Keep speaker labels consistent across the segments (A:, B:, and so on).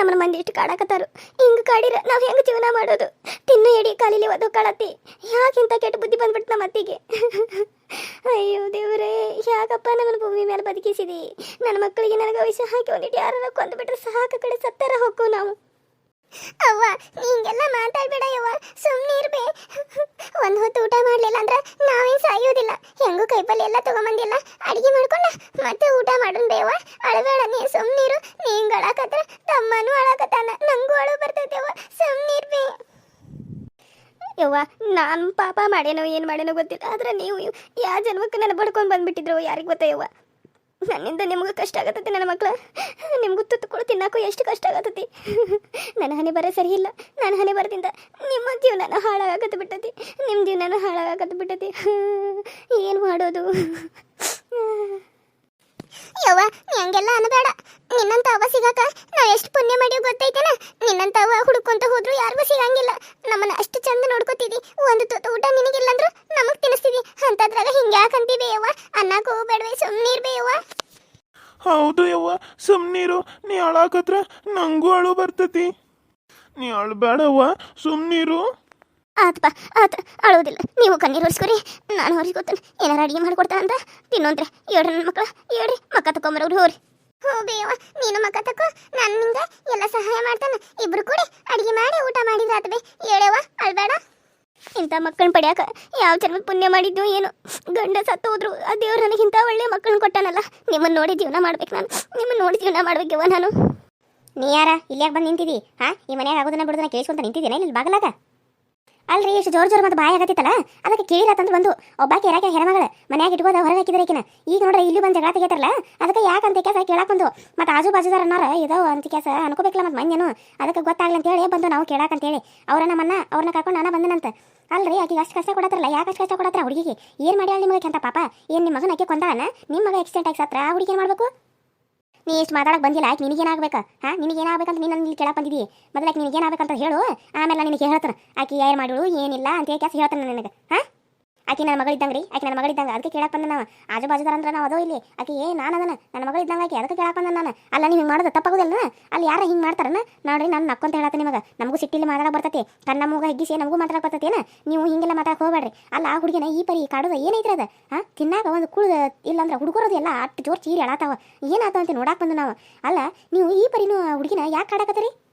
A: ನಮ್ಮನ್ನ ಮಂದಿ ಇಷ್ಟು ಕಾಡಾಕತ್ತಾರು. ಹಿಂಗೆ ಕಾಡಿರ, ನಾವು ಹೆಂಗೆ ಜೀವನ ಮಾಡೋದು? ತಿನ್ನು ಎಡಿ, ಕಾಲಿಲಿ ಒದು ಕಾಳತ್ತಿ ಯಾಕಿಂತ ಕೆಟ್ಟ ಬುದ್ಧಿ ಬಂದ್ಬಿಟ್ಟು ನಮ್ಮ ಅತ್ತಿಗೆ. ಅಯ್ಯೋ ದೇವರೇ ಯಾಕಪ್ಪ ನಮ್ಮ ಭೂಮಿ ಮೇಲೆ ಬದುಕಿಸಿದಿ? ನನ್ನ ಮಕ್ಕಳಿಗೆ ನನಗೆ ವಿಷ ಹಾಕಿ ಒಂದಿಟ್ಟು ಯಾರನ್ನ ಕೊಂದು ಬಿಟ್ರೆ ಸಾಕು ಕಡೆ ಸತ್ತರ ಹೋಗು ನಾವು. ಅವ್ವ ಹಿಂಗೆಲ್ಲ ಮಾತಾಡ್ಬೇಡ ಯವ್ವ ಸುಮ್ಮನೆ ಇರ್ಬೇ. ಒಂದು ಹೊತ್ತು ಊಟ ಮಾಡಲಿಲ್ಲ ಅಂದ್ರೆ ನಾವೇನು ಸಾಯೋದಿಲ್ಲ. ಹೆಂಗೂ ಕೈಪಲ್ಲಿ ಎಲ್ಲ ತಗೊಂಬಂದಿಲ್ಲ. ಅಡಿಗೆ ಮಾಡ್ಕೊಂಡ ಮತ್ತೆ ಊಟ ಮಾಡೋಣ ಬೇವ ಅಳಬೇಡ, ನೀ ಸುಮ್ಮನಿರು ನೀ ಹಿಂಗೆ ಅಳಕತ್ರ ತಮ್ಮನೂ ಅಳಕತ್ತಾನ. ನಂಗೂ ಅಳು ಬರ್ತೈತೆವ್ವ ಸುಮ್ಮನಿರ್ಬೇ ಯವ್ವ, ನಾನು ಪಾಪ ಮಾಡೇನೋ ಏನು ಮಾಡೇನೋ ಗೊತ್ತಿಲ್ಲ. ಆದ್ರೆ ನೀವು ಯಾವ ಜನ್ಮಕ್ಕೆ ನನ್ನ ಬಡ್ಕೊಂಡು ಬಂದ್ಬಿಟ್ಟಿದ್ರು ಯಾರಿಗೆ ಗೊತ್ತಾ ಯವ್ವ? ನನ್ನಿಂದ ನಿಮಗೂ ಕಷ್ಟ ಆಗತ್ತೈತಿ ನನ್ನ ಮಕ್ಳು. ನಿಮ್ಗೂ ತುತ್ತುಕೊಳ್ಳು ತಿನ್ನಕ್ಕೂ ಎಷ್ಟು ಕಷ್ಟ ಆಗತ್ತೈತಿ. ನನ್ನ ಹಣೆ ಬರ ಸರಿ ಇಲ್ಲ. ನನ್ನ ಹಣೆ ಬರದಿಂದ ನಿಮ್ಮ ಜೀವನ ಹಾಳಾಗತ್ತ ಬಿಟ್ಟತಿ. ನಿಮ್ಮ ಜೀವನ ಹಾಳಾಗತ್ತ ಬಿಟ್ಟತಿ. ಏನು ಮಾಡೋದು? ಯವ್ವ, ನೀ ಹಂಗೆಲ್ಲ ಅನ್ನಬೇಡ. ನಿನ್ನಂತ ಅವ ಸಿಗಾಕ ನಾವ್ ಎಷ್ಟು ಪುಣ್ಯ ಮಾಡಿವ್ ಗೊತ್ತೈತೇನ? ನಿನ್ನಂತ ಅವ ಹುಡುಕೊಂತ ಹೋದ್ರು ಯಾರಿಗೂ ಸಿಗಂಗಿಲ್ಲ. ನಮ್ಮನ್ನ ಅಷ್ಟು ಚಂದ ನೋಡ್ಕೋತಿದಿ ಒಂದು ತುತ್ತು ಊಟ ನಿನಗಿಲ್ಲ ಅಂದ್ರು ನಮಗ್ ತಿನ್ನಿಸ್ತಿದಿ ಅಂತದ್ರಾಗ ಹಿಂಗ್ಯಾಕಂತೀವಿ ಯವ್ವ? ಅನ್ನಕ್ಕೆ ಹೋಗ್ಬೇಡ್ವೆ ಸುಮ್ಮನೆ ಇರ್ಬೇ ಯವ್ವ.
B: ಹೌದು ಯವ್ವ ಸುಮ್ಮನಿರು ನೀ ಅಳಾಕತ್ರ ನಂಗೂ ಅಳು ಬರ್ತತಿ. ನೀ ಅಳ್ಬೇಡವ್ವ ಸುಮ್ನಿರು
A: ಆತ್ಪ ಆತ ಅಳೋದಿಲ್ಲ ನೀವು ಕಣ್ಣೀರು ಹೊರಿಸ್ಕೊರಿ ನಾನು ಹೊರಿಸ್ಕೊತೇನೆ ಏನಾರ ಅಡಿಗೆ ಮಾಡ್ಕೊಡ್ತಾ ಅಂತ? ತಿನ್ನೋಂದ್ರೆ ಹೇಳ್ರಿ ನನ್ನ ಮಕ್ಕಳ ಹೇಳ್ರಿ ಮಕ್ಕ ತಕೊಂಬರೋರು ಹೋರಿ ಹೋ ಬೇವ ನೀನು ಮಕ್ಕ ತಕೋ ನಾನು ನಿಂಗೆ ಎಲ್ಲ ಸಹಾಯ ಮಾಡ್ತಾನೆ. ಇಬ್ರು ಕೂಡಿ ಅಡಿಗೆ ಮಾಡಿ ಊಟ ಮಾಡಿದ್ರೆ ಆತ ಬೇ ಹೇಳವ ಅಳ್ಬೇಡ ಇಂಥ ಮಕ್ಕಳನ್ನ ಪಡ್ಯಾಕ ಯಾವ ಜನ್ಮ ಪುಣ್ಯ ಮಾಡಿದ್ದು ಏನು. ಗಂಡ ಸತ್ತು ಹೋದ್ರು, ಆ ದೇವ್ರು ನನಗೆ ಇಂಥ ಒಳ್ಳೆ ಮಕ್ಕಳನ್ನ ಕೊಟ್ಟಾನಲ್ಲ. ನಿಮ್ಮನ್ನ ನೋಡಿ ಜೀವನ ಮಾಡ್ಬೇಕು ನಾನು. ನಿಮ್ಮನ್ನ ನೋಡಿ ಜೀವನ ಮಾಡ್ಬೇಕವ್ವ ನಾನು. ನೀ ಯಾರ? ಇಲ್ಯಾಕೆ ಬಂದು ನಿಂತಿದ್ದಿ ಹಾ? ಈ ಮನೆಯಾಗ ಆಗೋದನ್ನ ಬಿಡೋದನ್ನ ಕೇಳಿಸ್ಕೊಂತ ನಿಂತಿದ್ದೀನ ಇಲ್ಲಿ ಬಾಗಲಾಗ? ಅಲ್ರಿ, ಎಷ್ಟು ಜೋರ್ ಜೋರ್ ಮತ್ತೆ ಬಾಯ ಆಗತ್ತಿತ್ತಲ್ಲ? ಅದಕ್ಕೆ ಕೇಳಿರತ್ತಂತ ಬಂದು. ಒಬ್ಬಾಕಿ ಇರಾಕೆ ಹೆಣ್ಮಗಳು? ಮನ್ಯಾಗ ಇಟ್ಕೋದ ಹೊರಗೆ ಹಾಕಿದ್ರೆ ಈಗ ನೋಡ್ರಿ, ಇಲ್ಲಿ ಬಂದು ಜಗಳ ತೆಗಿತಾರಲ್ಲ ಅದಕ್ಕೆ ಯಾಕಂತ ಕೇಸ ಕೇಳಾಕ್ ಬಂದು? ಮತ್ತೆ ಆಜು ಬಾಜುದಾರ ಅನ್ನಾರ? ಇದಾವ ಅಂತ ಕೇಸ ಅನ್ಕೋಬೇಕಲ್ಲ ಮತ್ತೆ ಮನ್ಯನು. ಅದಕ್ಕೆ ಗೊತ್ತಾಗ್ಲಿ ಅಂತ ಹೇಳಿ ಬಂದು ನಾವು ಕೇಳಾಕಂತ ಹೇಳಿ. ಅವ್ರ ನಮ್ಮನ್ನ, ಅವ್ರನ್ನ ಕರ್ಕೊಂಡು ನಾನು ಬಂದನಂತ. ಅಲ್ರಿ, ಆಕೆಗೆ ಅಷ್ಟು ಕಷ್ಟ ಕೊಡತ್ತಾರಲ್ಲ ಯಾಕೆ ಅಷ್ಟು ಕಷ್ಟ ಕೊಡತ್ತಾರ ಹುಡುಗಿಗೆ? ಏನು ಮಾಡ್ಯಾಳ ನಿಮಗೆ ಅಂತ ಪಾಪ? ಏನು ನಿಮ್ಮ ಮಗನ ಆಕೆ ಕೊಂದಾಳನ? ನಿಮ್ಮ ಮಗ ಆಕ್ಸಿಡೆಂಟ್ ಆಗಿ ಸತ್ರ ಆ ಹುಡುಗಿ ಏನು ಮಾಡಬೇಕು? ನೀ ಇಷ್ಟು ಮಾತಾಡಕ್ಕೆ ಬಂದಿಲ್ಲ, ಆಯ್ತು ನಿನಗೇನಾಗ್ಬೇಕು ಹಾಂ ನಿನಗೇನಾಗಬೇಕಂತ ನೀನು ಇಲ್ಲಿ ಕೇಳಕ್ಕೆ ಬಂದಿದ್ದೀ ಮೊದಲಾಗಿ ನಿನಗೇನಾಗಬೇಕಂತ ಹೇಳು, ಆಮೇಲೆ ನಿನಗೆ ಹೇಳ್ತಾರೆ ಆಕೆ ಏನು ಮಾಡಿಳು ಏನಿಲ್ಲ ಅಂತ ಹೇಳಿ ಕೆಲಸ ಹೇಳ್ತಾನೆ ನನಗೆ, ಹಾಂ? ಆಕಿ ನನ್ನ ಮಗಳಿದ್ದಂಗೆ ರೀ ಆಕಿ ನನ್ನ ಮಗಳಿದ್ದಂಗೆ ಅದಕ್ಕೆ ಕೇಳಕ್ಕೆ ಬಂದ ನಾವು. ಆಜು ಬಾಜುದಾರ ಅಂದ್ರೆ ನಾವು ಅದೋ ಇಲ್ಲಿ. ಆಕೆ, ಏ, ನಾನು ಅದನ್ನ ನನ್ನ ಮಗಳಿದ್ದಂಗೆ ಆಕಿ, ಅದಕ್ಕೆ ಕೇಳಕ್ಕೆ ಬಂದ ನಾನು. ಅಲ್ಲ, ನೀವು ಹಿಂಗೆ ಮಾಡೋದು ತಪ್ಪಾಗೋದಿಲ್ಲ ಅಲ್ಲಿ ಯಾರು ಹಿಂಗೆ ಮಾಡ್ತಾರನ? ನೋಡ್ರಿ, ನಾನು ನಕ್ಕೊಂತ ಹೇಳತ್ತೆ ನಿಮಗೆ. ನಮಗೂ ಸಿಟ್ಟಿಲಿ ಮಾತಾಡಕ್ ಬರ್ತೈತಿ. ಕಣ್ಣ, ಮೂಗ ಹಿಗ್ಗಿಸಿ ನಮಗೂ ಮಾತಾಡಕ್ಕೆ ಬರ್ತೈತೇನ? ನೀವು ಹಿಂಗೆಲ್ಲ ಮಾತಾಡಕ್ಕೆ ಹೋಗ್ಬೇಡ್ರಿ. ಅಲ್ಲ, ಆ ಹುಡುಗಿನ ಈ ಪರಿ ಕಾಡೋದು ಏನೈತ್ರಿ ಅದು? ಹಾಂ ತಿನ್ನಾಕ ಒಂದು ಕುಳ್ದು ಇಲ್ಲಂದ್ರೆ ಹುಡುಗರದು ಎಲ್ಲ ಅಷ್ಟು ಜೋರು ಚೀರಿ ಅಳಾತಾವ. ಏನಾತ ಅಂತ ನೋಡಕ್ಕೆ ಬಂದು ನಾವು. ಅಲ್ಲ, ನೀವು ಈ ಪರಿನೂ ಹುಡುಗಿನ ಯಾಕೆ ಕಾಡಕತ್ತೀರಿ?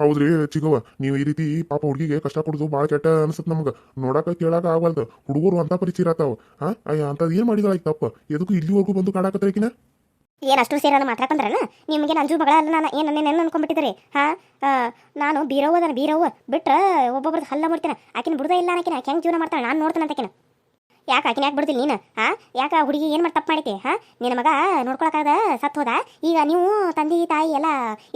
C: ಹೌದ್ರಿ ಚಿಗವ ನೀವು ಈ ರೀತಿ ಪಾಪ ಹುಡುಗಿಗೆ ಕಷ್ಟ ಕೊಡೋದು ಭಾಳ ಕೆಟ್ಟ ಅನ್ಸತ್ ನಮ್ಗೆ. ನೋಡಾಕ ಕೇಳಾಕ ಆಗವಲ್ದು. ಹುಡುಗರು ಅಂತ ಪರಿಚಯ ಇರತ್ತಾವ. ಹಾ ಅಯ್ಯ, ಅಂತದ್ ಏನ್ ಮಾಡಿದಾಳ ಈಗ ತಪ್ಪ ಎದಕ್ಕೂ ಇಲ್ಲಿವರೆಗೂ ಬಂದು ಕಾಡಾಕತ್ತೀಕಿನ
A: ಏನು ಅಷ್ಟು ಸೇರಲ್ಲ ಮಾತಾಡ್ಕೊಂಡ್ರನ ನಿಮಗೆ ಅಂಜು ಮಗಳ ಅಲ್ಲ ನಾನು? ಏನು ನನ್ನ ಅನ್ಕೊಂಡ್ಬಿಟ್ಟಿದ್ರಿ ಹಾ ನಾನು ಬೀರವ್ವ ಅದನ್ನ, ಬೀರವ್ವ ಬಿಟ್ರೆ ಒಬ್ಬೊಬ್ರದ್ದು ಹಲ್ಲ ಮಾಡ್ತೀನಿ. ಆಕಿನ ಬಿಡದೇ ಇಲ್ಲ ಆಕಿನ ಹೆಂಗ್ ಜೀವನ ಮಾಡ್ತಾಳೆ ನಾನು ನೋಡ್ತೇನೆ ಅಂತ ಆಕಿನ ಯಾಕೆ ಆಕಿನ ಯಾಕೆ ಬಿಡ್ತಿಲ್ಲ ನೀನು? ಹಾ ಯಾಕೆ ಹುಡುಗಿ ಏನು ಮಾಡಿ ತಪ್ಪು ಮಾಡೈತಿ ಹಾ ನಿನ್ನ ಮಗ ನೋಡ್ಕೊಳಕಾದ ಸತ್ತು ಹೋದ? ಈಗ ನೀವು ತಂದೆ, ತಾಯಿ ಎಲ್ಲ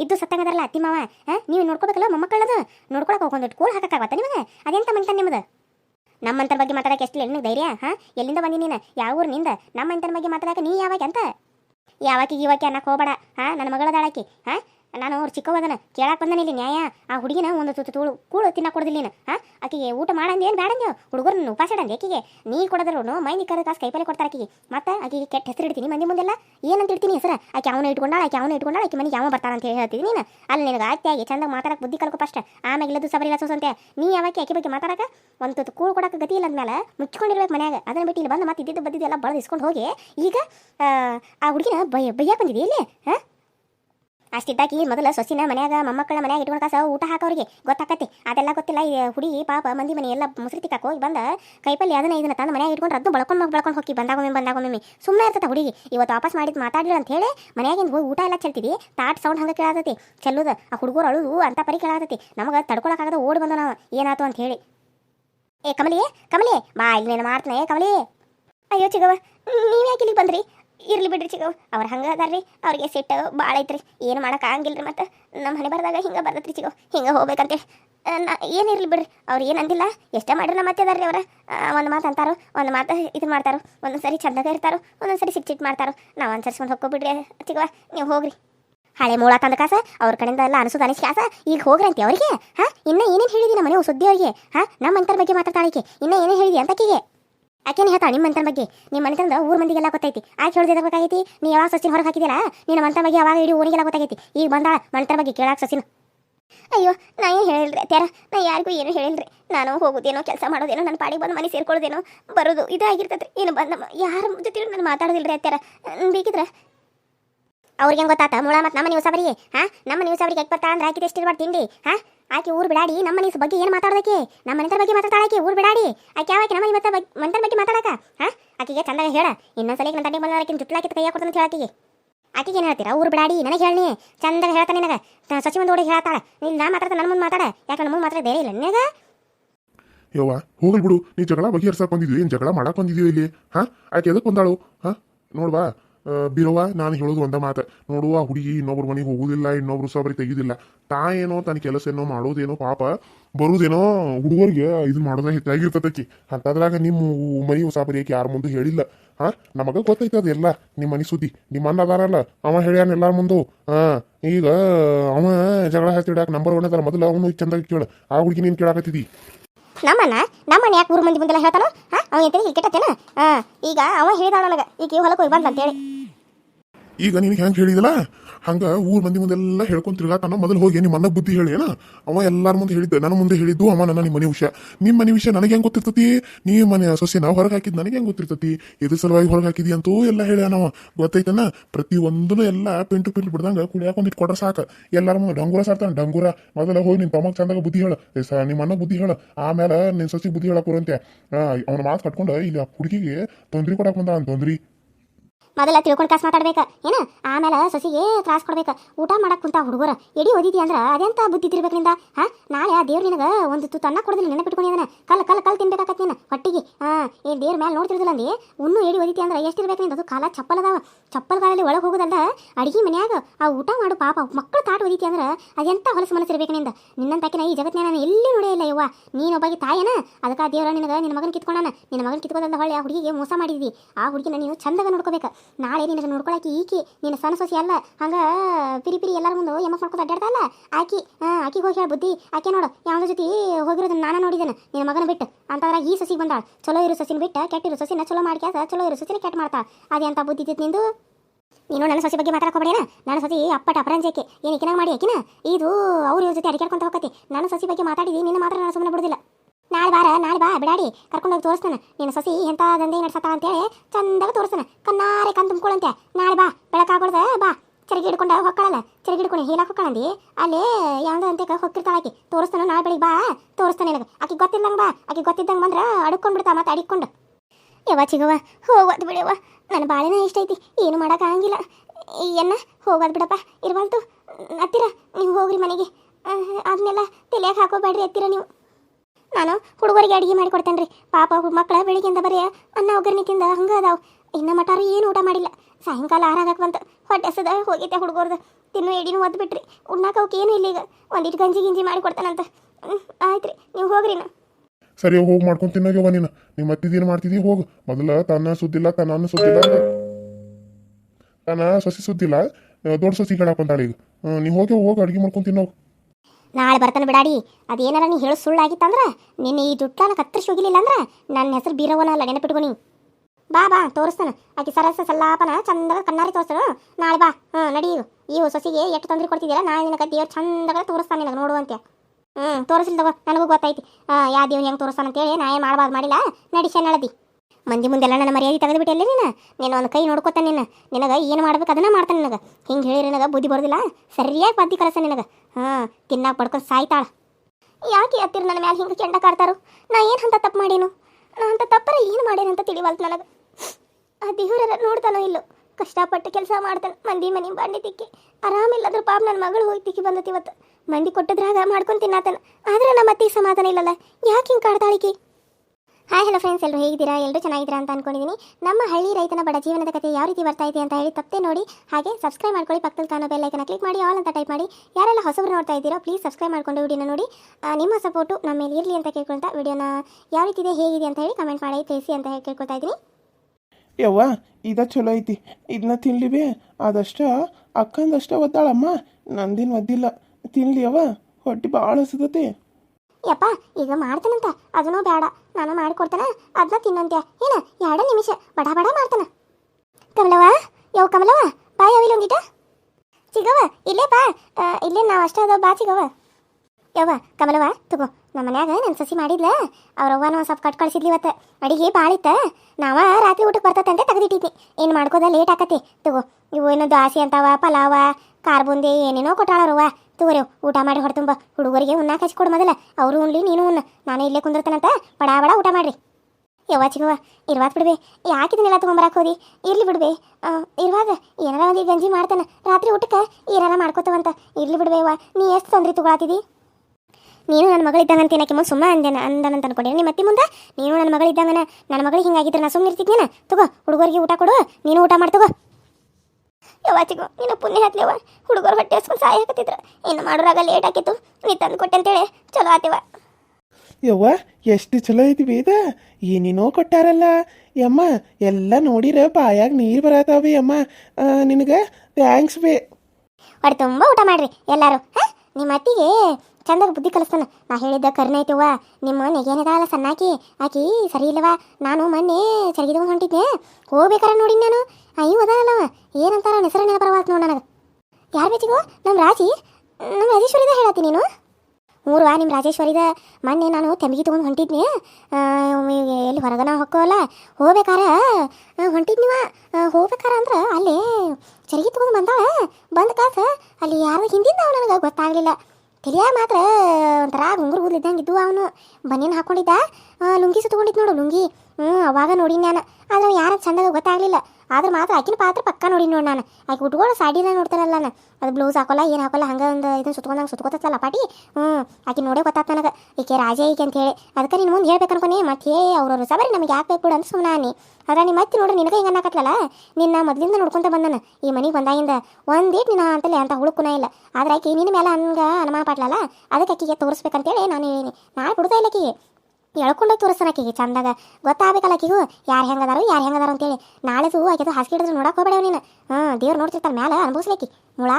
A: ಇದ್ದು ಸತ್ತಂಗದಾರಲ್ಲ ಅತ್ತಿ, ಮಾವ ಹಾ ನೀವು ನೋಡ್ಕೋಬೇಕಲ್ಲ ಮೊಮ್ಮಕ್ಕಳದು? ನೋಡ್ಕೊಳಕ್ಕೆ ಹೋಗೊಂದಿಟ್ಟು ಕೂಳು ಹಾಕಕ್ಕಾಗತ್ತ ನಿಮಗೆ? ಅದೆಂತ ಮಂತನ ನಿಮ್ಮದು ನಮ್ಮಂತರ ಬಗ್ಗೆ ಮಾತಾಡಕ್ಕೆ ಎಷ್ಟು ನಿನಗೆ ಧೈರ್ಯ? ಹಾ ಎಲ್ಲಿಂದ ಬಂದಿ ನೀನು? ಯಾವ ಊರಿನಿಂದ? ನಮ್ಮಂತರ ಬಗ್ಗೆ ಮಾತಾಡಕ್ಕೆ ನೀ ಯಾವಾಗ ಅಂತ? ಯಾವಾಗ ಇವಾಗ ಅನ್ನಕ್ಕೆ ಹೋಗಬೇಡ. ಹಾಂ ನನ್ನ ಮಗಳದಾಳಾಕಿ. ಹಾಂ ನಾನು ಅವ್ರು ಚಿಕ್ಕವದನ ಕೇಳಕ್ಕೆ ಬಂದನ ಇಲ್ಲಿ ನ್ಯಾಯ. ಆ ಹುಡುಗಿನ ಒಂದು ತುತ್ತು ತೂಳು ಕೂಳು ತಿನ್ನ ಕೊಡೋದಿಲ್ಲ ನೀನು ಹಾಂ ಆಕೆಗೆ ಊಟ ಮಾಡಂದು ಏನು ಬೇಡಂದ್ಯೋ ಹುಡುಗರನ್ನ ಉಪಾಸಡಂದು ಆಕಿಗೆ ನೀ ಕೊಡೋದ್ರು ಮೈ ನಿಕ್ಕದ ಕಾಸು ಕೈಪಲ್ಲೆ ಕೊಡ್ತಾರೆ ಆಕೆಗೆ. ಮತ್ತೆ ಆಕೆಗೆ ಕೆಟ್ಟ ಹೆಸರು ಇಡ್ತೀನಿ ಮಂದಿ ಮುಂದೆಲ್ಲ. ಏನಂತ ಇಡ್ತೀನಿ ಹೆಸರು? ಆಕೆ ಅವನ ಇಟ್ಕೊಂಡಾಳ ಆಕೆ ಅವನ ಇಟ್ಕೊಂಡಾಳ ಆಕೆ ಮನೆಗೆ ಯಾವ ಬರ್ತಾನ ಅಂತ ಹೇಳಿ ಹೇಳ್ತೀನಿ ನೀನು. ಅಲ್ಲಿ ನಿನಗೆ ಆಗಿ ಚಂದ ಮಾತಾಡಕ್ಕೆ ಬುದ್ಧಿ ಕಲ್ಕೋ ಫಸ್ಟ್. ಆಮೇಲೆ ಇಲ್ಲದು ಸಬರಿ ಇಲ್ಲ ಸೋಸಂತೆ ನೀ ಯಾವಾಕಿ ಆಕೆ ಬಗ್ಗೆ ಮಾತಾಡಕ್ಕೆ ಒಂದು ತುತ್ತು ಕೂಳು ಕೊಡಕ್ಕೆ ಗತಿ ಇಲ್ಲ ಅಂದ್ಮೇಲೆ ಮುಚ್ಕೊಂಡಿರ್ಬೇಕು ಮನ್ಯಾಗ. ಅದನ್ನ ಬಿಟ್ಟು ಇಲ್ಲಿ ಬಂದು ಮತ್ತೆ ಇದ್ದಿದ್ದು ಬದ್ದಿದ್ದೆಲ್ಲ ಬಳದಿಸ್ಕೊಂಡು ಹೋಗಿ ಈಗ ಆ, ಹುಡುಗಿನ ಬೈ ಬೈಯಕ್ಕೆ ಬಂದಿದೆ ಇಲ್ಲಿ? ಹಾಂ? ಅಷ್ಟಿದ್ದಾಕಿ ಮೊದಲ ಸೊಸಿನ ಮನ್ಯಾಗ ಮೊಮ್ಮಕ್ಕಳ ಮನ್ಯಾಗ ಇಟ್ಕೊಂಡು ಕಾಸ, ಊಟ ಹಾಕೋರಿಗೆ ಗೊತ್ತಾಕತಿ ಅದೆಲ್ಲ ಗೊತ್ತಿಲ್ಲ. ಈ ಹುಡುಗಿ ಪಾಪ ಮಂದಿ ಮನೆ ಎಲ್ಲ ಮುಸ್ರಿ ಕಾಕೋ. ಹೋಗಿ ಬಂದ ಕೈಪಲ್ಲಿ ಅದನ್ನ ಇದನ್ನ ತಂದು ಮನ್ಯಾಗ ಇಟ್ಕೊಂಡು ರದ್ದು ಬಳ್ಕೊಂಡು ಮಗ ಬಳ್ಕೊಂಡು ಹೋಗಿ. ಬಂದಾಗೊಮ್ಮೆ ಬಂದಾಗೊಮ್ಮೆ ಸುಮ್ಮನೆ ಇರ್ತದ ಹುಡುಗಿ. ಇವತ್ತು ವಾಪಸ್ ಮಾಡಿದ್ ಮಾತಾಡಿಲ್ಲ ಅಂತ ಹೇಳಿ ಮನ್ಯಾಗಿಂದ ಹೋಗಿ ಊಟ ಎಲ್ಲ ಚೆಲ್ತಿದ್ವಿ. ತಾಟ್ ಸೌಂಡ್ ಹಂಗೆ ಕೇಳಾತತಿ. ಚೆಲ್ಲುದ. ಆ ಹುಡುಗರು ಅಳುದು ಅಂತ ಪರಿ ಕೇಳಾತತಿ. ನಮಗೆ ತಡ್ಕೊಳಕ್ಕಾಗದ ಓಡಿ ಬಂದ ನಾವು. ಏನಾತು ಅಂತ ಹೇಳಿ. ಏ ಕಮಲಿ ಕಮಲಿ ಬಾ, ಇಲ್ಲಿ ನೀನು ಮಾಡ್ತಾನೆ. ಕಮಲಿ. ಅಯ್ಯೋ ಚಿಗವ ನೀವು ಯಾಕೆ ಇಲ್ಲಿಗೆ ಬಂದ್ರಿ? ಇರ್ಲಿ ಬಿಡ್ರಿ ಚಿಕ್ಕವ್ ಅವ್ರು ಹಂಗೆ ಅದಾರ್ರಿ, ಅವ್ರಿಗೆ ಸಿಟ್ಟು ಭಾಳ ಐತ್ರಿ. ಏನು ಮಾಡಕ್ಕೆ ಆಗಂಗಿಲ್ಲ ಮತ್ತು ನಮ್ಮ ಮನೆ ಬರ್ದಾಗ ಹಿಂಗೆ ಬರ್ತೈತ್ರಿ ಚಿಕ್ಕವ್ ಹಿಂಗೆ ಹೋಗ್ಬೇಕಂತೆ. ನಾ, ಏನು ಇರಲಿ ಬಿಡ್ರಿ. ಅವ್ರು ಏನು ಅಂದಿಲ್ಲ, ಎಷ್ಟೇ ಮಾಡ್ರಿ ನಮ್ಮ ಮತ್ತೆ ಅದಾರ್ರಿ ಅವ್ರ. ಒಂದು ಮಾತು ಅಂತಾರೋ, ಒಂದು ಮಾತು ಇದು ಮಾಡ್ತಾರೋ. ಒಂದೊಂದು ಸರಿ ಚಂದಾಗ ಇರ್ತಾರೋ, ಒಂದೊಂದು ಸರಿ ಸಿಟ್ಟು ಸಿಟ್ಟು ಮಾಡ್ತಾರೋ. ನಾವು ಅನ್ಸರಿಸ್ಕೊಂಡು ಹೋಗ್ಕೊಬಿಡ್ರಿ ಚಿಕ್ಕವ ನೀವು ಹೋಗ್ರಿ. ಹಳೆ ಮೂಳ ತಂದ ಕಾಸ, ಅವ್ರ ಕಡೆಯಿಂದ ಎಲ್ಲ ಅನಿಸೋದು ಅನಿಸ್ ಕಾಸ ಈಗ ಹೋಗ್ರಂತೆ ಅವ್ರಿಗೆ? ಹಾ? ಇನ್ನ ಏನೇನು ಹೇಳಿದಿ ನಮ್ಮ ಮನೆ ಸುದ್ದಿ ಅವರಿಗೆ ಹಾ? ನಮ್ಮ ಅಂತರ ಬಗ್ಗೆ ಮಾತಾಡ್ತಾಳಿಕೆ ಇನ್ನ ಏನೇನು ಹೇಳಿದಿ ಅಂತಕಿಗೆ? ಆಕೇನು ಹೇಳ್ತಾಳೆ ನಿಮ್ಮ ಮಂತನ ಬಗ್ಗೆ? ನಿಮ್ಮ ಮನೆತನದ ಊರ ಮಂದಿಗೆಲ್ಲ ಗೊತ್ತೈತಿ. ಆಕೆ ಹೇಳಿದ್ರೆ ಬೇಕಾಗೈತಿ. ನೀ ಯಾವಾಗ ಸಸಿನ ಹೊರಗೆ ಹಾಕಿದಿಲ್ಲ ನಿನ್ನ ಮಂತನ ಬಗ್ಗೆ ಯಾವಾಗ ಇಡೀ ಊರಿಗೆಲ್ಲ ಗೊತ್ತಾಗೈತಿ. ಈಗ ಬಂದಾಳ ಮಂತನ ಬಗ್ಗೆ ಕೇಳಾಕ ಸಸಿನ ಅಯ್ಯೋ, ನಾ ಏನು ಹೇಳಿಲ್ರಿ ಅತ್ಯಾರ ನಾ ಯಾರಿಗೂ ಏನು ಹೇಳಿಲ್ರಿ. ನಾನು ಹೋಗೋದೇನೋ, ಕೆಲಸ ಮಾಡೋದೇನೋ, ನನ್ನ ಪಾಡಿಗೆ ಬಂದು ಮನೆ ಸೇರ್ಕೊಳ್ಳೋದೇನೋ, ಬರೋದು ಇದಾಗಿರ್ತೈತ್ರಿ ಏನು ಬಂದ ಯಾರ ಜೊತೆ ನಾನು ಮಾತಾಡೋದಿಲ್ರಿ ಅತ್ಯಾರ ಬೇಕಿದ್ರೆ? ಅವ್ರಿಗೆ ಹೆಂಗೆ ಗೊತ್ತಾತ? ಮೂಳ ಮತ್ತು ನಮ್ಮ ನೀವು ಬರಿಗೆ ಹಾ? ನಮ್ಮ ನೀವು ಸಬರಿಗೆ ಹೆಗ್ ಬರ್ತಾ ಅಂದ್ರೆ ಹಾಕಿದ್ದೆ ಎಷ್ಟು ತಿಂಡಿ, ಹಾ? ಆಕೆ ಊರು ಬಿಡಾಡಿ, ನಮ್ಮ ಮನೆ ಬಗ್ಗೆ ಏನು ಮಾತಾಡೋದಕ್ಕೆ? ನಮ್ಮ ಮನೆತರ ಬಗ್ಗೆ ಮಾತಾಡ್ತಾಳೆ ಆಕೆ, ಊರು ಬಿಡಾಡಿ. ಆಕೆ ಯಾವಾಗ ನಮ್ಮ ಮತ್ತೆ ಮಂತ್ರ ಬಗ್ಗೆ ಮಾತಾಡಕ? ಹಾ? ಆಕೆಗೆ ಚಂದಾಗ ಹೇಳ. ಇನ್ನೊಂದ್ಸಲ ನನ್ನ ತಂದೆ ಬಂದ ಆಕಿನ ಜುಟ್ಲಾಕಿತ್ ಕೈಯಾಗ ಕೊಡ್ತಾನೆ ಅಂತ ಹೇಳಾಕಿಗೆ ಆಕೆಗೆ. ಏನು ಹೇಳ್ತೀರಾ? ಊರು ಬಿಡಾಡಿ, ನನಗೆ ಹೇಳಿ ಚಂದಾಗ ಹೇಳ್ತಾನೆ ನಿನಗೆ. ಸಚಿವ ಒಂದು ಹುಡುಗಿ ಹೇಳ್ತಾಳೆ. ನೀನು ನಾ ಮಾತಾಡ್ತಾ ನನ್ನ ಮುಂದೆ ಮಾತಾಡ. ಯಾಕೆ ನನ್ನ ಮುಂದೆ ಮಾತಾಡ ಬೇರೆ ಇಲ್ಲ ನಿನಗೆ?
C: ಯವ್ವ, ಹೋಗಲ್ ಬಿಡು. ನೀ ಜಗಳ ಬಗೆಹರ್ಸಕ್ ಬಂದಿದ್ವಿ ಏನು ಜಗಳ ಮಾಡಕ್ ಬಂದಿದ್ವಿ ಇಲ್ಲಿ? ಹಾ? ಆಕೆ ಎದಕ್ಕೆ ಬಂದಾಳು? ಹಾ? ನೋಡ್ವಾ. ಬೀರವ್ವ ನಾನು ಹೇಳೋದು ಒಂದ ಮಾತ. ನೋಡುವ ಹುಡುಗಿ ಇನ್ನೊಬ್ರ ಮನೆಗೆ ಹೋಗುದಿಲ್ಲ, ಇನ್ನೊಬ್ರು ಸಬರಿ ತೆಗಿದಿಲ್ಲ. ತಾಯೇನೋ ತನ್ನ ಕೆಲಸ ಏನೋ ಮಾಡೋದೇನೋ ಪಾಪ, ಬರುದೇನೋ ಹುಡುಗರಿಗೆ ಇದನ್ನ ಮಾಡೋದ ಹೆಚ್ಚಾಗಿರ್ತತಕಿ. ಅಂತದ್ರಾಗ ನಿಮ್ಮ ಮನಿ ಯಾಕೆ ಯಾರ ಮುಂದೆ ಹೇಳಿಲ್ಲ? ಹಾ ನಮಗ ಗೊತ್ತೈತೆ ಅದೆಲ್ಲ. ನಿಮ್ಮ ಮನಿ ಸುದ್ದಿ. ನಿಮ್ಮ ಅಣ್ಣ ಅದಾರಲ್ಲ, ಅವ ಹೇಳ್ಯಾನ ಎಲ್ಲಾರ ಮುಂದೆ. ಹಾ ಈಗ ಅವ ಜಗಳ ಹತ್ತಿಡಾಕ ನಂಬರ್ ಒನ್ ಅದಾರ, ಮೊದಲು ಅವನು ಚಂದಾಗಿ ಕೇಳ. ಆ ಹುಡುಗಿ ನೀನ್ ಕೇಳಾಕತ್ತಿದಿ?
A: ನಮ್ಮನ ನಮ್ಮನ್ನ ಯಾಕೆ ಊರ ಮಂದಿ ಮುಂದೆಲ್ಲ ಹೇಳ್ತಾನೋ? ಹಾ ಅವ ಎಂತ ಈಗ ಅವ ಹೇಳಿದಾಳ ನನಗೆ. ಈಗ ಹೊಲಕ್ಕೆ ಹೋಗಿ ಅಂತೇಳಿ
C: ಈಗ ನಿನಗೆ ಹೆಂಗೆ ಹೇಳಿದಲ್ಲ ಹಂಗೆ ಊರ್ ಮಂದಿ ಮುಂದೆಲ್ಲ ಹೇಳ್ಕೊಂಡು ತಿರ್ಗಾತಾನ ಮೊದಲು ಹೋಗಿ ನಿಮ್ಮ ಅನ್ನ ಬುದ್ಧಿ ಹೇಳಿ ಏನ ಅವ ಎಲ್ಲಾರ ಮುಂದೆ ಹೇಳಿದ್ದೆ. ನನ್ನ ಮುಂದೆ ಹೇಳಿದ್ದು ಅವ ನನ್ನ ನಿಮ್ಮ ಮನೆ ವಿಷಯ. ನಿಮ್ಮ ಮನೆ ವಿಷಯ ನನಗೆ ಹೆಂಗೆ ಗೊತ್ತಿರ್ತತಿ? ನೀ ಮನೆ ನಾವು ಹೊರಗೆ ಹಾಕಿದ್ ನನಗೆ ಹೆಂಗೆ ಗೊತ್ತಿರ್ತತಿ? ಇದ್ರ ಸಲುವಾಗಿ ಹೊರಗೆ ಹಾಕಿದಿ ಅಂತೂ ಎಲ್ಲ ಹೇಳ್ಯಾನವ ಗೊತ್ತೈತನ? ಪ್ರತಿ ಒಂದನ್ನು ಎಲ್ಲ ಪಿಂಟು ಪಿಂಟು ಬಿಡ್ದಂಗೆ ಕುಡಿಯಾಕೊಂಡ್ ಇಟ್ಕೊಡ್ರ ಸಾಕು. ಎಲ್ಲಾರ ಮುಂದೆ ಡಂಗುರ ಸಾರ್ತಾನೆ ಡಂಗುರ. ಮೊದಲ ಹೋಗಿ ನಿನ್ನ ತಮ್ಮಗ್ ಚಂದಾಗ ಬುದ್ಧಿ ಹೇಳ. ನಿಮ್ಮ ಅನ್ನ ಬುದ್ಧಿ ಹೇಳ. ಆಮೇಲೆ ನಿನ್ ಸೊಸಿ ಬುದ್ಧಿ ಹೇಳಕ್ ಬರುವಂತೆ ಅವನ ಮಾತು ಕಟ್ಕೊಂಡು ಇಲ್ಲಿ ಹುಡುಗಿಗೆ ತೊಂದ್ರಿ ಕೊಡಕ್ ಬಂದ ತೊಂದ್ರಿ.
A: ಮೊದಲ ತಿಳ್ಕೊಂಡು ಕಾಸು ಮಾತಾಡ್ಬೇಕು. ಏನ? ಆಮೇಲೆ ಸಸಿಗೆ ತ್ರಾಸ ಕೊಡ್ಬೇಕು. ಊಟ ಮಾಡಕ್ ಕುಂತ ಹುಡುಗರ, ಎಡಿ ಓದಿದ್ಯಾ ಅಂದ್ರ ಅದೆಂತ ಬುದ್ಧಿ ತಿರ್ಬೇಕಿಂದ ಹಾ? ನಾಳೆ ಆ ದೇವ್ರ ನಿನಗ ಒಂದು ತುತ್ತು ಅನ್ನ ಕೊಡದಿಲ್ಲ ನೆನಪಿಟ್ಕೊಂಡು ಕಲ್ ಕಲ್ ಕಲ್ ತಿನ್ಬೇಕಾಕತ್ ನೀನು. ಹೊಟ್ಟಿಗೆ. ಹಾ ಈ ದೇವ್ರ ಮೇಲೆ ನೋಡ್ತಿರ್ದಿಲ್ಲ ಅಂದಿ? ಉಣ್ಣು, ಎಡಿ ಓದಿತಿ ಅಂದ್ರ ನಿಂದು ಅದು ಕಾಲ ಚಪ್ಪಲ್ ಅದಾವ. ಚಪ್ಪಲ್ ಕಾಲಲ್ಲಿ ಒಳಗೆ ಹೋಗೋದಲ್ಲ, ಅಡಿಗೆ ಮನ್ಯಾಗ ಆ ಊಟ ಮಾಡು ಪಾಪ. ಮಕ್ಕಳು ತಾಟ್ ಓದಿತಿ ಅಂದ್ರೆ ಅದೆಂತ ಹೊಲಸು ಮನಸ್ಸು ಇರ್ಬೇಕು ನಿಂದ? ನಿನ್ನಂತಾಕಿನ ಈ ಜಗತ್ತಿನ ನಾನು ಎಲ್ಲಿ ನೋಡೇ ಇಲ್ಲ ಯವ್ವ. ನೀನೊಬ್ಬಾಗಿ ತಾಯನ? ಅದಕ್ಕೆ ದೇವ್ರ ನಿನಗ ನಿನ್ನ ಮಗನ ಕಿತ್ಕೊಂಡಾನ? ನಿನ್ನ ಮಗನ ಕಿತ್ಕೊಂಡಂದ ಹೊಳ್ಳಿ ಆ ಹುಡುಗಿಗೆ ಮೋಸ ಮಾಡಿದ್ವಿ ಆ ಹುಡುಗಿನ ನೀವು ಚಂದಾಗ ನೋಡ್ಕೋಬೇಕು. ನಾಳೆ ನಿನ್ನ ನೋಡ್ಕೊಳಕ್ಕೆ ಈಕಿ, ನಿನ್ನ ಸಣ್ಣ ಸೊಸಿ ಅಲ್ಲ, ಹಂಗ ಪಿರಿ ಪಿರಿ ಎಲ್ಲರ ಮುಂದೆ ಯಮಕ್ ಮಾಡ್ಕೊಂಡು ಅಡ್ಡಾಡ್ತಲ್ಲ ಆಕಿ ಆಕಿಗೆ ಹೋಗಿ ಹೇಳ ಬುದ್ಧಿ. ಆಕೆ ನೋಡು ಯಾವ್ದ್ರ ಜೊತೆ ಹೋಗಿರೋದನ್ನ ನಾನು ನೋಡಿದ್ದೇನೆ, ನಿನ್ನ ಮಗನ ಬಿಟ್ಟು. ಅಂತಂದ್ರೆ ಈ ಸಸಿ ಬಂದಾಳ. ಚಲೋ ಇರೋ ಸಸಿನ ಬಿಟ್ಟು, ಕೆಟ್ಟಿರೋ ಸಸಿನ ಚಲೋ ಮಾಡ್ಕ್ಯಾಸ ಚಲೋ ಇರೋ ಸಸಿನ ಕೆಟ್ಟ ಮಾಡ್ತಾ ಅದೇ ಅಂತ ಬುದ್ಧಿ ಇದ್ದಿತ್ತು ನಿಂದು? ನೀನು ನನ್ನ ಸಸಿ ಬಗ್ಗೆ ಮಾತಾಡ್ಕೊಬೇಡೇನ ನನ್ನ ಸಸಿ ಅಪ್ಪಟ ಅಪರಂಜಕ್ಕೆ. ಏನು ಇಕಿನಾಗ ಮಾಡಿ ಆಕಿನ ಇದು ಅವ್ರ ಇವ್ರ ಜೊತೆ ಅಡಿಕಾಡ್ಕೊಂತ ಹೋಗತ್ತೆ ನನ್ನ ಸಸಿ ಬಗ್ಗೆ ಮಾತಾಡಿದಿ, ನಿನ್ನ ಮಾತ್ರ ನಾನು ಸುಮ್ಮನೆ ಬಿಡುದಿಲ್ಲ. ನಾಳೆ ಬಾರ, ನಾಳೆ ಬಾ, ಬಿಡಾಡಿ. ಕರ್ಕೊಂಡೋಗಿ ತೋರಿಸ್ತಾನೆ. ನೀನು ಸಸಿ ಎಂತ ದಂಧೆ ಅಂತ ಅಂತೇಳಿ ಚಂದಾಗ ತೋರಿಸ್ತಾನೆ. ಕಣ್ಣಾರೆ ಕಣ್ ತುಂಬ್ಕೊಳಂತೆ ನಾಳೆ ಬಾ ಬೆಳಕಾಗೋದ ಬಾ. ಚರಗಿ ಹಿಡ್ಕೊಂಡ ಹೊಕ್ಕಳಲ್ಲ. ಚರಗಿ ಹಿಡ್ಕೊಂಡು ಹೇಳಕ್ ಹೊಕ್ಕಳಂದಿ ಅಲ್ಲಿ ಯಾವ್ದು ಅಂತ ಹೊಕ್ಕಿರ್ತಾಳಾಕಿ ತೋರಿಸ್ತಾನ ನಾಳೆ ಬೆಳಿಗ್ಗೆ ಬಾ, ತೋರಿಸ್ತಾನೆ ನಿನಗೆ. ಆಕಿ ಗೊತ್ತಿದ್ದಂಗೆ ಬಾ, ಆಕಿ ಗೊತ್ತಿದ್ದಂಗೆ ಬಂದ್ರೆ ಅಡ್ಕೊಂಡು ಬಿಡ್ತಾ ಮತ್ತೆ ಅಡಿಕೊಂಡು. ಯವ್ವ ಚಿಗವ್ವ ಹೋಗೋದು ಬಿಡವ್ವ ನನ್ನ ಬಾಳೆನ ಇಷ್ಟ ಐತಿ, ಏನು ಮಾಡೋಕ್ಕಾಗಿಲ್ಲ ಏನ ಹೋಗೋದು ಬಿಡಪ್ಪ. ಇರ್ಬಂತು ಹತ್ತಿರ, ನೀವು ಹೋಗ್ರಿ ಮನೆಗೆ. ಅದನ್ನೆಲ್ಲ ತಲೆಯಾಗ ಹಾಕೋಬೇಡ್ರಿ, ಹತ್ತಿರ ನೀವು. ನಾನು ಹುಡುಗರಿಗೆ ಅಡುಗೆ ಮಾಡಿ ಕೊಡ್ತೇನೆ ರೀ ಪಾಪ ಮಕ್ಕಳ ಬೆಳಿಗ್ಗೆಯಿಂದ ಬರೀ ಅನ್ನ, ಒಗ್ಗರಣೆ ತಿಂದ ಹಂಗೆ ಅದಾವ. ಇನ್ನು ಮಟಾರು ಏನು ಊಟ ಮಾಡಿಲ್ಲ. ಸಾಯಂಕಾಲ ಆರಾಗಕ್ಕೆ ಬಂತು. ಹೊಟ್ಟೆ ಸದ ಹೋಗೈತೆ ಹುಡುಗರ್ದು. ತಿನ್ನು, ಎಡಿನೂ ಒದ್ದು ಬಿಟ್ರಿ. ಉಣ್ಣಾಕ ಅವಕ್ಕೆ ಏನು ಇಲ್ಲ ಈಗ. ಒಂದಿಟ್ಟು ಗಂಜಿ ಗಿಂಜಿ ಮಾಡಿ ಕೊಡ್ತಾನಂತ. ಆಯ್ತ್ರಿ. ಆಯ್ತು ರೀ ನೀವು ಹೋಗ್ರಿ ನಾ
C: ಸರಿ, ಹೋಗಿ ಮಾಡ್ಕೊಂಡ್ ತಿನ್ನೋಗ್ಯವ ನೀನು. ನಿಮ್ಮ ಅತ್ತಿದೇನು ಮಾಡ್ತಿದ್ದೀವಿ ಹೋಗು. ಮೊದಲ ತನ್ನ ಸುದ್ದಿಲ್ಲ ತನ್ನ ಸುದ್ದಿಲ್ಲ. ತನ್ನ ಸಸಿ ಸುದ್ದಿಲ್ಲ. ದೊಡ್ಡ ಸಸಿ ಈಗ. ನೀವು ಹೋಗಿ ಹೋಗಿ ಅಡುಗೆ ಮಾಡ್ಕೊಂಡು ತಿನ್ನೋಗು.
A: ನಾಳೆ ಬರ್ತಾನೆ ಬಿಡಾಡಿ. ಅದೇನಾರ ನೀ ಹೇಳೋ ಸುಳ್ಳಾಗಿತ್ತಂದ್ರ ನಿನ್ನೆ ಈ ದುಡ್ಡನ್ನ ಕತ್ತರಿಸಿ ಹೋಗಿಲಿಲ್ಲ ಅಂದ್ರ ನನ್ನ ಹೆಸರು ಬೀರವನ ಅಲ್ಲ, ನೆನಪಿಟ್ಕೊ ನೀ. ಬಾ ಬಾ, ತೋರಿಸ್ತಾನೆ. ಆಕೆ ಸರಸ ಸಲ್ಲಾಪನ ಚಂದದ ಕಣ್ಣಾರಿ ತೋರಿಸ್ತಾನೆ ನಾಳೆ ಬಾ ಹ್ಞೂ ನಡಿ ಈಗ ಈ ಸೊಸಿಗೆ ಎಷ್ಟು ತೊಂದರೆ ಕೊಡ್ತಿದ್ದೀರಾ ನಾಳೆ ನಿನಗೆ ದೇವ್ರು ಚಂದಗಳ ತೋರಿಸ್ತಾನೆ ನಿನಗೆ ನೋಡುವಂತೆ ಹ್ಞೂ ತೋರಿಸಿಲ್ಲ ತಗೋ, ನನಗೂ ಗೊತ್ತೈತಿ ಯಾವ ದೇವ್ರು ಹೆಂಗೆ ತೋರಿಸ್ತಾನಂತೇಳಿ, ನಾ ಏನು ಮಾಡಬಾರ್ದು ಮಾಡಿಲ್ಲ. ನಡಿ ಶನ್ನಳದಿ. ಮಂದಿ ಮುಂದೆಲ್ಲ ನನ್ನ ಮರ್ಯಾದೆ ತೆಗೆದುಬಿಟ್ಟಲ್ಲ ನೀನು? ನೀನು ಒಂದು ಕೈ ನೋಡ್ಕೊತಾನೆ ನಿನ್ನ. ನಿನಗೆ ಏನು ಮಾಡ್ಬೇಕು ಅದನ್ನ ಮಾಡ್ತಾನೆ ನಿನಗೆ. ಹಿಂಗೆ ಹೇಳಿ ನಿನಗೆ ಬುದ್ಧಿ ಬರೋದಿಲ್ಲ? ಸರಿಯಾಗಿ ಬದ್ದಿ ಕಲಸ ನಿನಗೆ. ಹಾಂ, ತಿನ್ನಾಕ ಪಡ್ಕೊಂಡು ಸಾಯ್ತಾಳ. ಯಾಕೆ ಹತ್ತಿರ ನನ್ನ ಮ್ಯಾಲೆ ಹಿಂಗೆ ಕೆಂಡ ಕಾಡ್ತಾರು? ನಾ ಏನು ಅಂತ ತಪ್ಪು ಮಾಡೇನು? ನಾ ಅಂತ ತಪ್ಪರ ಏನು ಮಾಡೇನಂತ ತಿಳಿವಲ್ತು ನನಗೆ. ಆ ದೇವರ ನೋಡ್ತಾನೋ ಇಲ್ಲೋ? ಕಷ್ಟಪಟ್ಟು ಕೆಲಸ ಮಾಡ್ತಾನೆ. ಮಂದಿ ಮನೆ ಬಾಂಡಿ ತಿಕ್ಕಿ. ಆರಾಮಿಲ್ಲದ್ರೂ ಪಾಪ ನನ್ನ ಮಗಳು ಹೋಗಿ ತಿಕ್ಕಿ ಬಂದತಿ ಇವತ್ತು. ಮಂದಿ ಕೊಟ್ಟದ್ರಾಗ ಮಾಡ್ಕೊಂಡು ತಿನ್ನಾತನ. ಆದ್ರೆ ನಮ್ಮ ಅತ್ತಿಗೆ ಸಮಾಧಾನ ಇಲ್ಲಲ್ಲ? ಯಾಕೆ ಹಿಂಗೆ ಕಾಡ್ತಾಳಿಕಿ ಹಾಯ್ ಹಲೋ ಫ್ರೆಂಡ್ಸ್ ಎಲ್ಲರೂ ಹೇಗಿದ್ದೀರಾ? ಎಲ್ಲರೂ ಚೆನ್ನಾಗಿದ್ದೀರಾ ಅಂತ ಅನ್ಕೊಂಡಿದ್ದೀನಿ ನಮ್ಮ ಹಳ್ಳಿ ರೈತನ ಬಡ ಜೀವನದ ಕಥೆ ಯಾವ ರೀತಿ ಬರ್ತಾ ಇದೆ ಅಂತ ಹೇಳಿ ತಪ್ಪದೆ ನೋಡಿ. ಹಾಗೆ ಸಬ್ಸ್ಕ್ರೈಬ್ ಮಾಡ್ಕೊಳ್ಳಿ, ಪಕ್ಕದಲ್ಲಿ ಕಾಣೋ ಬೆಲ್ ಐಕನ್ನ ಕ್ಲಿಕ್ ಮಾಡಿ ಆಲ್ ಅಂತ ಟೈಪ್ ಮಾಡಿ. ಯಾರೆಲ್ಲ ಹೊಸಬ್ರು ನೋಡ್ತಾ ಇದ್ದೀರೋ ಪ್ಲೀಸ್ ಸಬ್ಸ್ಕ್ರೈಬ್ ಮಾಡ್ಕೊಂಡು ವಿಡಿಯೋನ ನೋಡಿ. ನಿಮ್ಮ ಸಪೋರ್ಟು ನಮ್ಮ ಮೇಲೆ ಇರಲಿ ಅಂತ ಕೇಳ್ಕೊಳ್ತಾ ವಿಡಿಯೋನ ಯಾವ ರೀತಿ ಇದೆ, ಹೇಗಿದೆ ಅಂತ ಹೇಳಿ ಕಮೆಂಟ್ ಮಾಡಿ, ತಿಳಿಸಿ ಅಂತ ಹೇಳಿ ಕೇಳ್ಕೊಳ್ತಾ ಇದ್ದೀನಿ.
B: ಯವ್ವ, ಇದ ಚಲೋ ಐತಿ. ಇದನ್ನ ತಿನ್ಲಿವೆ. ಅದಷ್ಟ ಅಕ್ಕಂದಷ್ಟ ಒದ್ದಾಳಮ್ಮ. ನಂದಿನ ಒದ್ದಿಲ್ಲ. ತಿನ್ಲಿ ಯವ್ವ. ಹೊಟ್ಟೆ ಭಾಳ ಹಸದತಿ
A: ಯಪ್ಪ, ಈಗ ಮಾಡ್ತಾನಂತ. ಅದನ್ನೂ ಬೇಡ. ನಾನು ಮಾಡಿಕೊಡ್ತಾನೆ. ಅದನ್ನ ತಿನ್ನಂತೆ. ಏನ, ಎರಡು ನಿಮಿಷ. ಬಡ ಬಡ ಮಾಡ್ತಾನ. ಕಮಲವ ಯಾವ ಕಮಲವ ಬಾಯ್ ಅವಿಲ್ ಒಂದಿಟ ಸಿಗವ ಇಲ್ಲೇ ಬಾ. ಇಲ್ಲೇ ನಾವು ಅಷ್ಟೇ ಅದಾವ. ಬಾ ಸಿಗವ ಯವ್ವ ಕಮಲವ ತಗೋ. ನಮ್ಮ ಮನ್ಯಾಗ ನನ್ನ ಸಸಿ ಮಾಡಿದ್ಲ ಅವ್ರವ್ವ ನಾವು ಸ್ವಲ್ಪ ಕಟ್ ಕಳ್ಸಿದ್ಲಿ ಇವತ್ತು. ಅಡಿಗೆ ಭಾಳ ಇತ್ತ. ನಾವ ರಾತ್ರಿ ಊಟಕ್ಕೆ ಬರ್ತತೆ ತೆಗೆದಿಟ್ಟಿದ್ವಿ ಏನು ಮಾಡ್ಕೋದ, ಲೇಟ್ ಆಕತಿ. ತಗೋ. ಇವು ಏನೋ ದಾಸಿ ಅಂತಾವ, ಪಲಾವ. ಖಾರ ಬುಂದಿ ಏನೇನೋ ಕೊಟ್ಟಾಳರವ್ವ ತೂರಿ ಊಟ ಮಾಡಿ ಹೊಡ್ತುಂಬ ಹುಡುಗರಿಗೆ ಉಣ್ಣಾಕ ಹಚ್ಕೊಡು ಮೊದಲ. ಅವರು ಉಣ್ಲಿ, ನೀನು ಉಣ್ಣ. ನಾನು ಇಲ್ಲೇ ಕುಂದಿರ್ತಾನಂತ ಬಡ ಬಡ ಊಟ ಮಾಡ್ರಿ. ಯವ್ವ ಚಿಗವ್ವ ಇರ್ವಾತ್ ಬಿಡ್ಬೆ. ಯಾಕೆ ಇದನ್ನೆಲ್ಲ ತೊಗೊಂಬರಕ್ಕೆ ಹೋದಿ? ಇರ್ಲಿ ಬಿಡ್ಬೆ. ಇರ್ವಾದ, ಏನಾರ ಒಂದು ಗಂಜಿ ಮಾಡ್ತಾನೆ. ರಾತ್ರಿ ಊಟಕ್ಕೆ ಏನಾರ ಮಾಡ್ಕೋತವಂತ. ಇರ್ಲಿ ಬಿಡ್ಬೆ ನೀ ಎಷ್ಟು ತೊಂದ್ರೆ ತಗೊಳತಿದಿ? ನೀನು ನನ್ನ ಮಗಳಿದ್ದಂಗೆ ಅಂತ ಏನಕ್ಕೆ ಮುಂದೆ ಸುಮ್ಮ ಅಂದೇನ ಅಂದನಂತ ಅನ್ಕೊಂಡೆ ನಿಮ್ಮ ಮತ್ತೆ ಮುಂದೆ? ನೀನು ನನ್ನ ಮಗಳಿದ್ದಂಗನ ನನ್ನ ಮಗಳಿಗೆ ಹಿಂಗಾಗಿದ್ರೆ ನಾ ಸುಮ್ಮನೆ ಇರ್ತಿದ್ನೇನ ತಗೋ, ಹುಡುಗರಿಗೆ ಊಟ ಕೊಡು. ನೀನು ಊಟ ಮಾಡಿ ತಗೋ ಯವ್ವ ನೀನು ಪುಣ್ಯ ಹತ್ಲೇವ ಹುಡುಗರು ಹೊಟ್ಟೆ ಹಸ್ಕೊಂಡು ಸಾಯ ಹಾಕತ್ತಿದ್ರು ಇನ್ನು ಮಾಡೋರಾಗ ಲೇಟ್ ಆಕಿತ್ತು. ನೀ ತಂದು ಕೊಟ್ಟೆ ಅಂತೇಳಿ ಚಲೋ ಆತಿವ.
B: ಯವ್ವ ಎಷ್ಟು ಚಲೋ ಐತಿ ಬೀದ ಏನೇನೋ ಕೊಟ್ಟಾರಲ್ಲ. ಯಮ್ಮ ಎಲ್ಲ ನೋಡಿರ ಬಾಯಾಗ ನೀರು ಬರತಾವೆ ಅಮ್ಮ ನಿನಗೆ ಥ್ಯಾಂಕ್ಸ್ ಬೇ.
A: ಹೊಟ್ಟೆ ತುಂಬ ಊಟ ಮಾಡ್ರಿ ಎಲ್ಲರೂ. ಹಾ? ನಿಮ್ಮ ಅತ್ತಿಗೆ ಚಂದಾಗ ಬುದ್ಧಿ ಕಲಿಸ್ತಾನ. ನಾ ಹೇಳಿದ್ದ ಕರ್ನ ಐತವ್ವ ನಿಮ್ಮ ನೆಗೇನದಾಳ ಸಣ್ಣಾಕಿ, ಆಕಿ ಸರಿ ಇಲ್ಲವ ನಾನು ಮೊನ್ನೆ ಚರಗಿದ ಹೊಂಟಿದ್ದೆ ಹೋಗ್ಬೇಕಾರ ನೋಡಿ ನಾನು. ಅಯ್ಯೋ ಅದಾನಲ್ಲವ ಏನಂತಾರ ಹೆಸರು ನೆನಪರವಾತ್ ನೋಡು ನನಗೆ. ಯಾರು ಬೇಚಿಗೋ ನಮ್ಮ ರಾಜಿ ನಮ್ಮ ರಾಜೇಶ್ವರಿದ ಹೇಳತ್ತಿ ನೀನು. ಮೂರು ನಿಮ್ಮ ರಾಜೇಶ್ವರಿದ ಮೊನ್ನೆ ನಾನು ತೆಂಬಿಗೆ ತೊಗೊಂಡು ಹೊಂಟಿದ್ನಿ. ಎಲ್ಲಿ ಹೊರಗನ ಹೊಕ್ಕೋಲ್ಲ ಹೋಗ್ಬೇಕಾರ. ಹೊಂಟಿದ್ನಿವ ಹೋಗ್ಬೇಕಾರ ಅಂದ್ರೆ ಅಲ್ಲಿ ಚರಿಗೆ ತೊಗೊಂಡು ಬಂದಾಳ. ಬಂದ ಕಾಸ, ಅಲ್ಲಿ ಯಾರು ಹಿಂದಿಂದ ನನಗೆ ಗೊತ್ತಾಗಲಿಲ್ಲ. ತಿಳಿಯ ಮಾತ್ರ ಒಂಥರ ಗುಂಗುರು ಕೂದಲಿದ್ದಂಗೆ ಇದ್ದು ಅವನು. ಬನ್ನಿನ ಹಾಕೊಂಡಿದ್ದ. ಲುಂಗಿ ಸುತ್ತಕೊಂಡಿದ್ದು ನೋಡು, ಲುಂಗಿ. ಹ್ಞೂ ಅವಾಗ ನೋಡಿ ನಾನು. ಆದ್ರೆ ಯಾರ ಚಂದಾಗ ಗೊತ್ತಾಗ್ಲಿಲ್ಲ. ಆದ್ರೆ ಮಾತ್ರ ಆಕಿನ ಪಾತ್ರ ಪಕ್ಕ ನೋಡಿ ನೋಡಿ ನಾನು. ಆಕೆ ಉಟ್ಕೊಳ್ಳೋ ಸಾಡಿನ ನೋಡ್ತಾರಲ್ಲ ನಾನು. ಅದು ಬ್ಲೌಸ್ ಹಾಕೋಲ್ಲ, ಏನು ಹಾಕೋಲ್ಲ, ಹಂಗೆ ಒಂದು ಇದನ್ನ ಸುತ್ಕೊಂಡಂಗೆ ಸುತ್ಕೋತಲ್ಲ ಪಾಟಿ? ಹ್ಞೂ ಆಕೆ ನೋಡೇ ಗೊತ್ತಾಗ್ತ ನನಗೆ. ಈಕೆ ರಾಜೇ ಈಕೆ ಅಂತ ಹೇಳಿ. ಅದಕ್ಕೆ ನೀನು ಮುಂದೆ ಹೇಳ್ಬೇಕು ಅನ್ಕೊನಿ. ಮತ್ತೆ ಅವ್ರವ್ರು ಸಬರಿ ನಮಗೆ ಯಾಕೆ ಬೇಕು ಬಿಡು ಅಂತ ಸುಮ್ಮನೆ ಅದ್ರ ನೀ ಮತ್ತೆ ನೋಡ್ರಿ ನಿನಗೆ ಹಿಂಗೆ ಅನ್ನಕತ್ತಲ್ಲ ನಿನ್ನ ಮೊದಲಿಂದ ನೋಡ್ಕೊಂತ ಬಂದನ. ಈ ಮನೆಗೆ ಬಂದಾಗಿಂದ ಒಂದೇಟ್ ನಿನ್ನ ಅಂತಲೇ ಅಂತ ಹುಡುಕುನ ಇಲ್ಲ. ಆದ್ರೆ ಆಕೆ ನಿನ್ನ ಮೇಲೆ ಹಂಗೆ ಅನುಮಾನ ಪಾಟ್ಲಲ್ಲ? ಅದಕ್ಕೆ ಆಕಿಗೆ ತೋರಿಸ್ಬೇಕಂತೇಳಿ ನಾನು ಹೇಳೀನಿ. ನಾನು ಬಿಡ್ತಾ ಇಲ್ಲ ಆಕಿಗೆ. ಎಳ್ಕೊಂಡೋಗಿ ತೋರಿಸ್ತಾನ ಆಕಿಗೆ, ಚಂದಾಗ. ಗೊತ್ತಾಗಬೇಕಲ್ಲ ಆಕಿಗೂ? ಯಾರು ಹೆಂಗದಾರು ಯಾರು ಹೆಂಗದಾರು ಅಂತೇಳಿ. ನಾಳೆದು ಆಕೆದು ಹಾಸಿಗೆ ಹಿಡಿದ್ರು ನೋಡಕ್ಕೆ ಹೋಗ್ಬೇಡ ನೀನು ಹ್ಞೂ ದೇವ್ರು ನೋಡ್ತಿರ್ತಾರೆ ಮ್ಯಾಲ ಅನ್ಭವಿಸ್ಲಿಕ್ಕೆ ಮುಳ.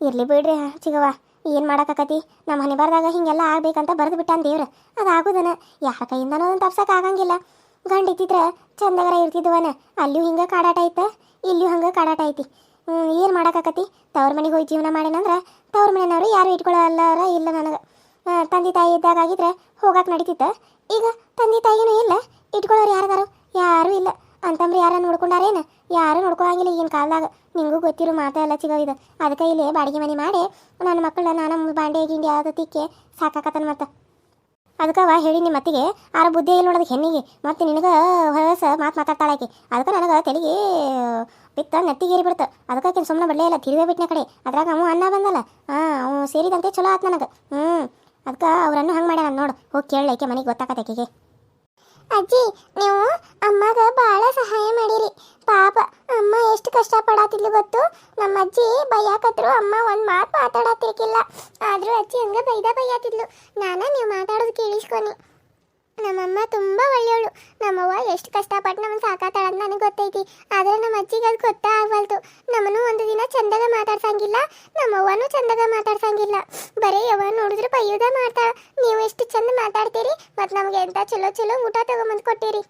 A: ಇರಲಿ ಬಿಡ್ರಿ, ಚಿಗವ್ವ. ಏನು ಮಾಡೋಕ್ಕಾಕತಿ? ನಮ್ಮ ಮನೆ ಬರ್ದಾಗ ಹಿಂಗೆಲ್ಲ ಆಗ್ಬೇಕಂತ ಬರೆದು ಬಿಟ್ಟಾನ ದೇವ್ರು. ಅದು ಆಗೋದನ ಯಾರ ಕೈಯಿಂದನೂ ಅದನ್ನು ತಪ್ಸಕ್ಕೆ ಆಗಂಗಿಲ್ಲ. ಗಂಡ ಇದ್ದಿದ್ರೆ ಚಂದಗರ ಇರ್ತಿದ್ವನ. ಅಲ್ಲಿಯೂ ಹಿಂಗೆ ಕಾಡಾಟ ಐತೆ, ಇಲ್ಲಿಯೂ ಹಂಗೆ ಕಾಡಾಟ ಐತಿ. ಏನು ಮಾಡೋಕ್ಕಾಕತಿ? ತವ್ರ ಮನೆಗೆ ಹೋಗಿ ಜೀವನ ಮಾಡೇನಂದ್ರೆ ತವ್ರ ಮನೆಯವರು ಯಾರು ಇಟ್ಕೊಳ್ಳೋಲ್ಲಾರ ಇಲ್ಲ ನನಗೆ. ತಂದೆ ತಾಯಿ ಇದ್ದಾಗ ಆಗಿದ್ರೆ ಹೋಗಕ್ಕೆ ನಡೀತಿತ್ತು. ಈಗ ತಂದೆ ತಾಯಿನೂ ಇಲ್ಲ, ಇಟ್ಕೊಳ್ಳೋರು ಯಾರದಾರು? ಯಾರೂ ಇಲ್ಲ. ಅಂತಂದ್ರೆ ಯಾರ ನೋಡ್ಕೊಂಡಾರೇನು? ಯಾರು ನೋಡ್ಕೊಳಂಗಿಲ್ಲ ಈಗಿನ ಕಾಲದಾಗ. ನಿಂಗೂ ಗೊತ್ತಿರೋ ಮಾತಾ ಎಲ್ಲ ಸಿಗೋವಿದೆ ಅದಕ್ಕೆ ಇಲ್ಲಿ ಬಾಡಿಗೆ ಮನೆ ಮಾಡಿ ನನ್ನ ಮಕ್ಕಳ ನಾನು ಬಾಂಡೆ ಗಿಂಡಿ ಯಾವ್ದು ತಿಕ್ಕೆ ಸಾಕಾಕತ್ತನ ಮತ್ತೆ. ಅದಕ್ಕವ ಹೇಳಿ ನಿಮ್ಮ ಮತ್ತಿಗೆ ಆರ ಬುದ್ಧಿ ಇಲ್ಲ ನೋಡೋದು ಹೆಣ್ಣಿಗೆ. ಮತ್ತೆ ನಿನಗೆ ಹೊಸ ಮಾತು ಮಾತಾಡ್ತಾಳಾಕಿ ಅದಕ್ಕೆ ನನಗೆ ತೆಲಿಗೆ ಬಿತ್ತ ನೆತ್ತಿಗೇರಿ ಬಿಡ್ತು. ಅದಕ್ಕೆ ಸುಮ್ಮನೆ ಬಿಡಲೇ ಇಲ್ಲ, ತಿರುವೇ ಬಿಟ್ಟಿನ ಕಡೆ. ಅದ್ರಾಗ ಅವ ಅನ್ನ ಬಂದಲ್ಲ. ಹಾಂ ಅವು ಸೇರಿದಂತೆ ಚಲೋ ಆತು ನನಗೆ. ಹ್ಞೂ ಅದಕ್ಕೆ ಅವರನ್ನು ಹಂಗೆ ಮಾಡ್ಯಾನ ನೋಡು. ಹೋಗಿ ಕೇಳಲಿಕ್ಕೆ ಮನೆಗೆ ಗೊತ್ತಾಕತ್ತೆ ಆಕಿಗೆ. ಅಜ್ಜಿ, ನೀವು ಅಮ್ಮಗೆ ಭಾಳ ಸಹಾಯ ಮಾಡಿರಿ. ಪಾಪ, ಅಮ್ಮ ಎಷ್ಟು ಕಷ್ಟಪಡತ್ತಿದ್ಲು ಗೊತ್ತು? ನಮ್ಮ ಅಜ್ಜಿ ಬೈಯಾಕತ್ರು, ಅಮ್ಮ ಒಂದು ಮಾತು ಮಾತಾಡತ್ತಿರ್ಕಿಲ್ಲ ಆದರೂ ಅಜ್ಜಿ ಹಂಗೆ ಬೈದ ಬೈಯಾತಿದ್ಲು. ನಾನು ನೀವು ಮಾತಾಡೋದು ಕೇಳಿಸ್ಕೊನಿ. ನಮ್ಮಮ್ಮ ತುಂಬ ಒಳ್ಳೆಯವಳು. ನಮ್ಮವ್ವ ಎಷ್ಟು ಕಷ್ಟಪಟ್ಟು ನಮ್ಮನ್ನು ಸಾಕಾತಾಳಂತ ನನಗೆ ಗೊತ್ತೈತಿ. ಆದರೆ ನಮ್ಮ ಅಜ್ಜಿಗೆ ಅದು ಗೊತ್ತಾಗವಲ್ತು ನಮ್ಮನು ಒಂದು ದಿನ ಚಂದಾಗ ಮಾತಾಡ್ಸಂಗಿಲ್ಲ, ನಮ್ಮವ್ವನೂ ಚಂದಾಗ ಮಾತಾಡ್ಸಂಗಿಲ್ಲ. ಬರೀ ಯವ್ವ ನೋಡಿದ್ರೆ ಬೈಯೋದ ಮಾಡ್ತಾಳ. ನೀವು ಎಷ್ಟು ಚಂದ ಮಾತಾಡ್ತೀರಿ ಮತ್ತು ನಮಗೆ ಎಂತ ಚಲೋ ಚಲೋ ಊಟ ತಗೊಂಬಂದು ಕೊಟ್ಟಿರಿ.